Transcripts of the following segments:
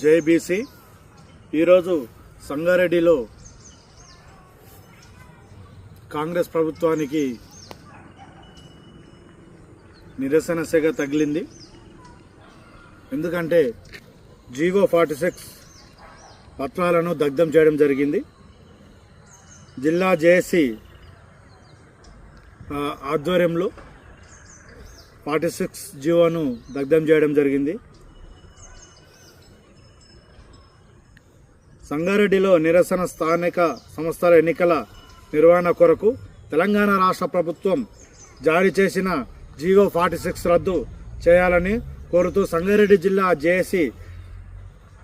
JBC. ఈరోజు సంగారెడ్డిలో కాంగ్రెస్ ప్రభుత్వానికి నిరసన సెగ తగిలింది. ఎందుకంటే జీవో ఫార్టీ సిక్స్ పత్రాలను దగ్ధం చేయడం జరిగింది. జిల్లా జేఏసీ ఆధ్వర్యంలో ఫార్టీ సిక్స్ జీవోను దగ్ధం చేయడం జరిగింది. సంగారెడ్డిలో నిరసన స్థానిక సంస్థల ఎన్నికల నిర్వహణ కొరకు తెలంగాణ రాష్ట్ర ప్రభుత్వం జారీ చేసిన జీవో ఫార్టీ సిక్స్ రద్దు చేయాలని కోరుతూ సంగారెడ్డి జిల్లా జేఏసీ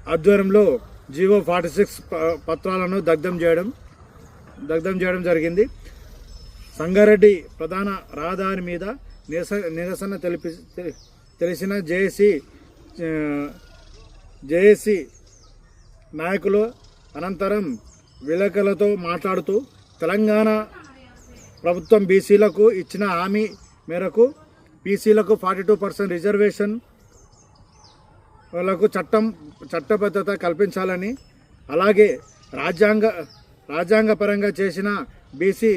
ఆధ్వర్యంలో జీవో ఫార్టీ సిక్స్ పత్రాలను దగ్ధం చేయడం దగ్ధం చేయడం జరిగింది. సంగారెడ్డి ప్రధాన రహదారి మీద నిరస నిరసన తెలిపి తె- తెలిసిన జేఏసీ జేఏసీ నాయకులు అనంతరం విలేకరులతో మాట్లాడుతూ తెలంగాణ ప్రభుత్వం బీసీలకు ఇచ్చిన హామీ మేరకు బీసీలకు ఫార్టీ టూ పర్సెంట్ రిజర్వేషన్ వాళ్ళకు చట్టం చట్టబద్ధత కల్పించాలని అలాగే రాజ్యాంగ రాజ్యాంగపరంగా చేసిన బీసీ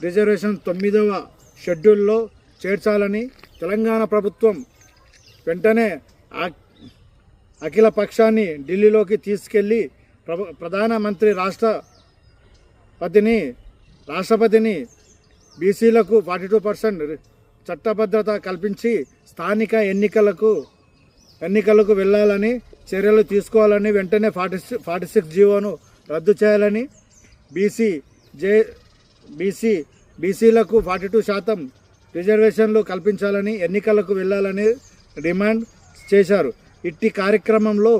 రిజర్వేషన్ తొమ్మిదవ షెడ్యూల్లో చేర్చాలని తెలంగాణ ప్రభుత్వం వెంటనే ఆ అఖిల పక్షాన్ని ఢిల్లీలోకి తీసుకెళ్ళి ప్రధానమంత్రి రాష్ట్రపతిని రాష్ట్రపతిని బీసీలకు ఫార్టీ టూ పర్సెంట్ చట్టభద్రత కల్పించి స్థానిక ఎన్నికలకు ఎన్నికలకు వెళ్ళాలని చర్యలు తీసుకోవాలని వెంటనే ఫార్టీ ఫార్టీ సిక్స్ జీవోను రద్దు చేయాలని బీసీ జే బీసీ బీసీలకు ఫార్టీ టూ శాతం రిజర్వేషన్లు కల్పించాలని ఎన్నికలకు వెళ్ళాలని డిమాండ్ చేశారు. ఇట్టి కార్యక్రమంలో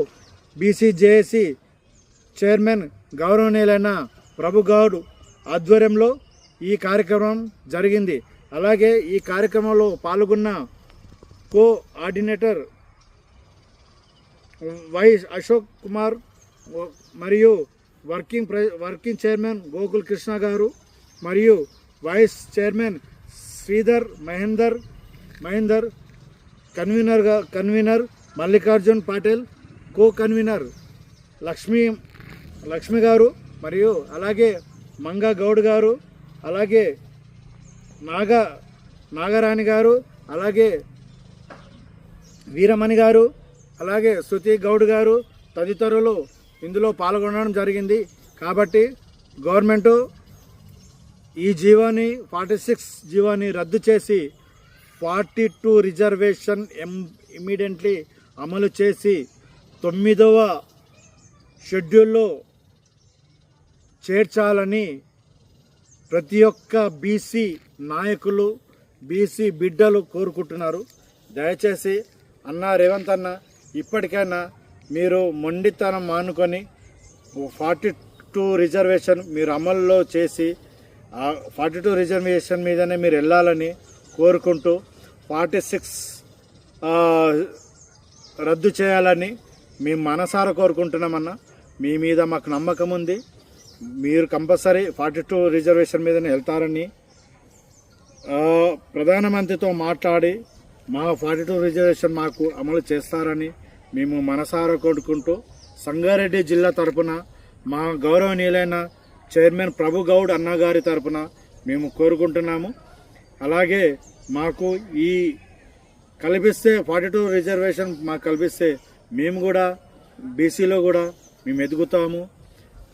బీసీజేఏసీ చైర్మన్ గౌరవనీయులైన ప్రభుగౌడ్ ఆధ్వర్యంలో ఈ కార్యక్రమం జరిగింది. అలాగే ఈ కార్యక్రమంలో పాల్గొన్న coordinator Y Ashok Kumar మరియు working working chairman Gokul Krishna గారు మరియు వైస్ చైర్మన్ శ్రీధర్ మహేందర్ మహేందర్ కన్వీనర్గా convener Mallikarjun Patil co convener Lakshmi Lakshmi గారు మరియు అలాగే మంగా గౌడ్ గారు అలాగే నాగ నాగరాణి గారు అలాగే వీరమణి గారు అలాగే శృతి గౌడ్ గారు తదితరులు ఇందులో పాల్గొనడం జరిగింది. కాబట్టి గవర్నమెంటు ఈ జీవోని ఫార్టీ సిక్స్ జీవోని రద్దు చేసి forty two reservation M immediately అమలు చేసి తొమ్మిదవ షెడ్యూల్లో చేర్చాలని ప్రతి ఒక్క బీసీ నాయకులు బీసీ బిడ్డలు కోరుకుంటున్నారు. దయచేసి అన్న రేవంత్ అన్న ఇప్పటికైనా మీరు మొండితనం మానుకొని ఫార్టీ టూ రిజర్వేషన్ మీరు అమల్లో చేసి ఫార్టీ టూ రిజర్వేషన్ మీదనే మీరు వెళ్ళాలని కోరుకుంటూ ఫార్టీ సిక్స్ రద్దు చేయాలని మేము మనసారా కోరుకుంటున్నామన్నా మీ మీద మాకు నమ్మకం ఉంది. మీరు కంపల్సరీ ఫార్టీ టూ రిజర్వేషన్ మీదనే వెళ్తారని ప్రధానమంత్రితో మాట్లాడి మా ఫార్టీ టూ రిజర్వేషన్ మాకు అమలు చేస్తారని మేము మనసారా కోరుకుంటూ సంగారెడ్డి జిల్లా తరపున మా గౌరవనీయులైన చైర్మన్ ప్రభు గౌడ్ అన్నగారి తరపున మేము కోరుకుంటున్నాము. అలాగే మాకు ఈ కల్పిస్తే ఫార్టీ టూ రిజర్వేషన్ మాకు కల్పిస్తే మేము కూడా బీసీలో కూడా మేము ఎదుగుతాము.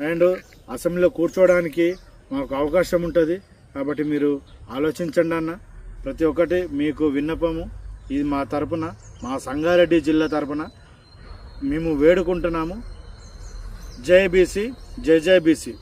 అండ్ అసెంబ్లీలో కూర్చోవడానికి మాకు అవకాశం ఉంటుంది. కాబట్టి మీరు ఆలోచించండి అన్న. ప్రతి ఒక్కటి మీకు విన్నపము. ఇది మా తరపున మా సంగారెడ్డి జిల్లా తరపున మేము వేడుకుంటున్నాము. జై బీసీ జై జై బీసీ